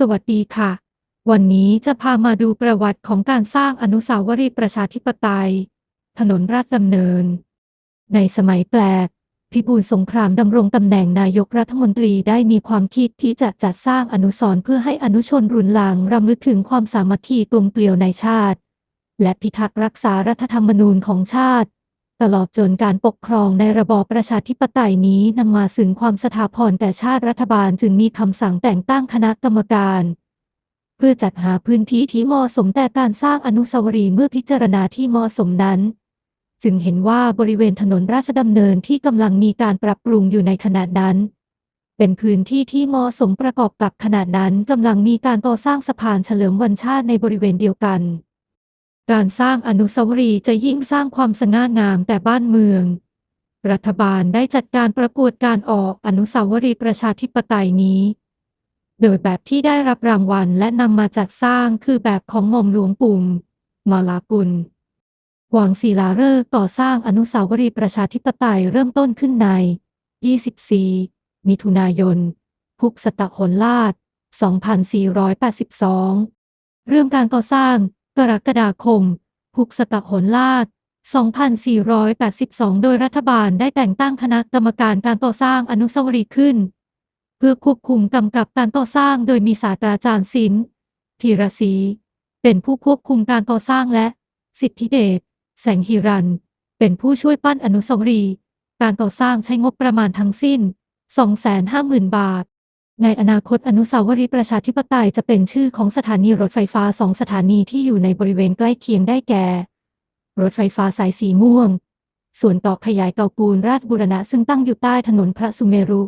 สวัสดีค่ะ วันนี้จะพามาดูประวัติของการสร้างอนุสาวรีย์ประชาธิปไตย ถนนราชดำเนิน ในสมัยแปลก พิบูลสงครามดำรงตำแหน่งนายกรัฐมนตรีได้มีความคิดที่จะจัดสร้างอนุสรณ์เพื่อให้อนุชนรุ่นหลังรำลึกถึงความสามัคคีกลมเกลียวในชาติ และพิทักษ์รักษารัฐธรรมนูญของชาติ ตลอดจนการปกครองในระบอบประชาธิปไตยนี้นำมาซึ่งความสถาพรแต่ชาติรัฐบาลจึงมีคำสั่งแต่งตั้งคณะกรรมการ เพื่อจัดหาพื้นที่ที่เหมาะสมแต่การสร้างอนุสาวรีย์เมื่อพิจารณาที่เหมาะสมนั้น จึงเห็นว่าบริเวณถนนราชดำเนินที่กำลังมีการปรับปรุงอยู่ในขณะนั้น เป็นพื้นที่ที่เหมาะสมประกอบกับขณะนั้นกำลังมีการก่อสร้างสะพานเฉลิมวันชาติในบริเวณเดียวกัน การสร้างอนุสาวรีย์จะยิ่งสร้างความสง่างามแต่บ้านเมือง รัฐบาลได้จัดการประกวดการออกอนุสาวรีย์ประชาธิปไตยนี้ โดยแบบที่ได้รับรางวัลและนำมาจัดสร้างคือแบบของหม่อมหลวงปุ่มมาลากุล หวังศิลาฤกษ์ก่อสร้างอนุสาวรีย์ประชาธิปไตยเริ่มต้นขึ้นใน 24 มิถุนายน พุกสตะหนลาด 2482 เริ่มการก่อสร้าง กรกฎาคมพุกสตะหนลาด2482 โดยรัฐบาลได้แต่งตั้งคณะกรรมการการก่อสร้างอนุสาวรีย์ขึ้น เพื่อควบคุมกำกับการก่อสร้างโดยมีศาสตราจารย์ศิลป์พีระศรีเป็นผู้ควบคุมการก่อสร้างและ สิทธิเดชแสงฮิรัน เป็นผู้ช่วยปั้นอนุสาวรีย์การก่อสร้างใช้งบประมาณทั้งสิ้น 250,000 บาท ในอนาคตอนุสาวรีย์ประชาธิปไตยจะเป็นชื่อของสถานีรถไฟฟ้าสองสถานีที่อยู่ในบริเวณใกล้เคียงได้แก่ รถไฟฟ้าสายสีม่วง ส่วนต่อขยายเกาปูนราชบุรณะซึ่งตั้งอยู่ใต้ถนนพระสุเมรุ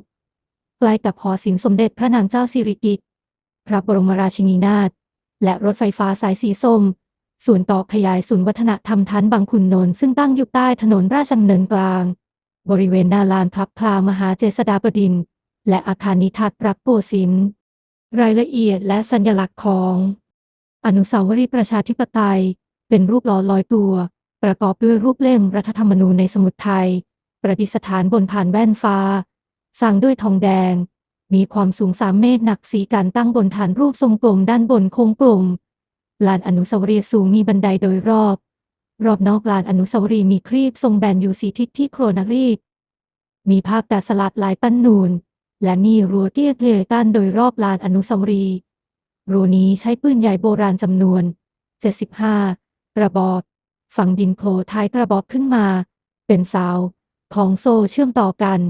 ใกล้กับหอศิลป์สมเด็จพระนางเจ้าสิริกิติ์พระบรมราชินีนาถและรถไฟฟ้าสายสีส้ม ส่วนต่อขยายศูนย์วัฒนธรรมทันบางขุนนนท์ซึ่งตั้งอยู่ใต้ถนนราชดำเนินกลาง บริเวณหนาลานพับพลามหาเจษฎาบดินทร์ และอาคารนิทัศน์รักโกสินทร์รายละเอียดและสัญลักษณ์ของ อนุสาวรีย์ประชาธิปไตย เป็นรูปล้อลอยตัว ประกอบด้วยรูปเล่มรัฐธรรมนูญในสมุดไทย ประดิษฐานบนผ่านแว่นฟ้า สร้างด้วยทองแดง มีความสูงสามเมตรหนักสีการตั้งบนฐานรูปทรงกลมด้านบนโค้งกลมลานอนุสาวรีย์สูงมีบันไดโดยรอบ รอบนอกลานอนุสาวรีย์มีครีบทรงแบนอยู่สีทิศที่โครนักรีดมีภาพแต่สลักลายปั้นนูน และมีรั้วเตี้ยเกลี่ยกั้นโดยรอบลานอนุสาวรีย์รั้วนี้ใช้ปืนใหญ่โบราณจำนวน 75 กระบอกฝังดินโผล่ท้ายกระบอกขึ้นมา เป็นเสาของโซ่เชื่อมต่อกัน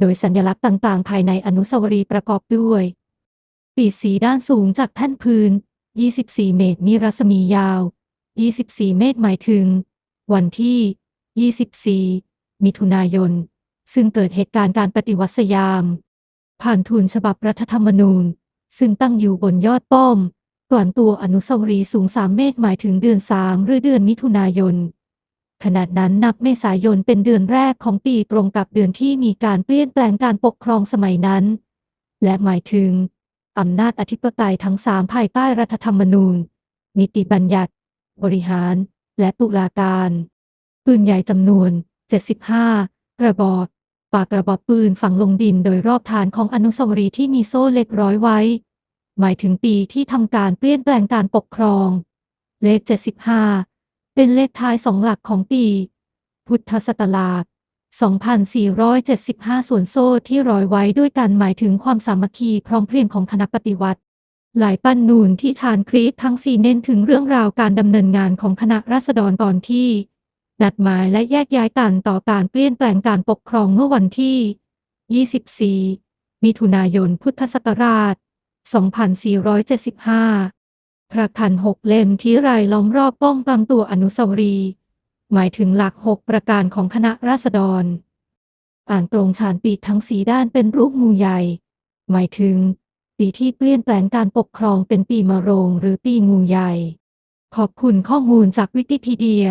โดยสัญลักษณ์ต่างๆ ภายในอนุสาวรีย์ประกอบด้วย ปีสีด้านสูงจากแท่นพื้น 24 เมตรมีรัศมียาว 24 เมตรหมายถึง วันที่ 24 มิถุนายน ซึ่งเกิดเหตุการณ์การปฏิวัติสยาม ผ่านทุนฉบับรัฐธรรมนูญ ซึ่งตั้งอยู่บนยอดป้อมก่อนตัวอนุสาวรีย์สูง3เมตรหมายถึงเดือน3หรือเดือนมิถุนายนขนาดนั้นนับเมษายนเป็นเดือนแรกของปีตรงกับเดือนที่มีการเปลี่ยนแปลงการปกครองสมัยนั้น และหมายถึงอำนาจอธิปไตยทั้งสามภายใต้รัฐธรรมนูญ นิติบัญญัติ บริหาร และตุลาการ ปืนใหญ่จำนวน 75 กระบอก ปากกระบอกปืนฝังลงดินโดยรอบฐานของอนุสาวรีย์ที่มีโซ่เล็กร้อยไว้ หมายถึงปีที่ทำการเปลี่ยนแปลงการปกครอง เลข 75 เป็นเลขท้ายสองหลักของปี พุทธศักราช 2475 ส่วนโซ่ที่ร้อยไว้ด้วยกันหมายถึงความสามัคคีพร้อมเพรียงของคณะปฏิวัติ หลายปั้นนูนที่ชานครีปทั้งสี่เน้นถึงเรื่องราวการดำเนินงานของคณะราษฎรก่อนที่ นัดหมายและแยกย้ายกันต่อการเปลี่ยนแปลงการปกครองเมื่อวันที่ 24 มิถุนายน พุทธศักราช 2475 พระคันหกเล่มที่รายล้อมรอบป้องกันตัวอนุสาวรีย์หมายถึงหลักหกประการของคณะราษฎร อ่านตรงชานปีทั้งสีด้านเป็นรูปงูใหญ่ หมายถึง ปีที่เปลี่ยนแปลงการปกครองเป็นปีมะโรงหรือปีงูใหญ่ ขอบคุณข้อมูลจากวิกิพีเดีย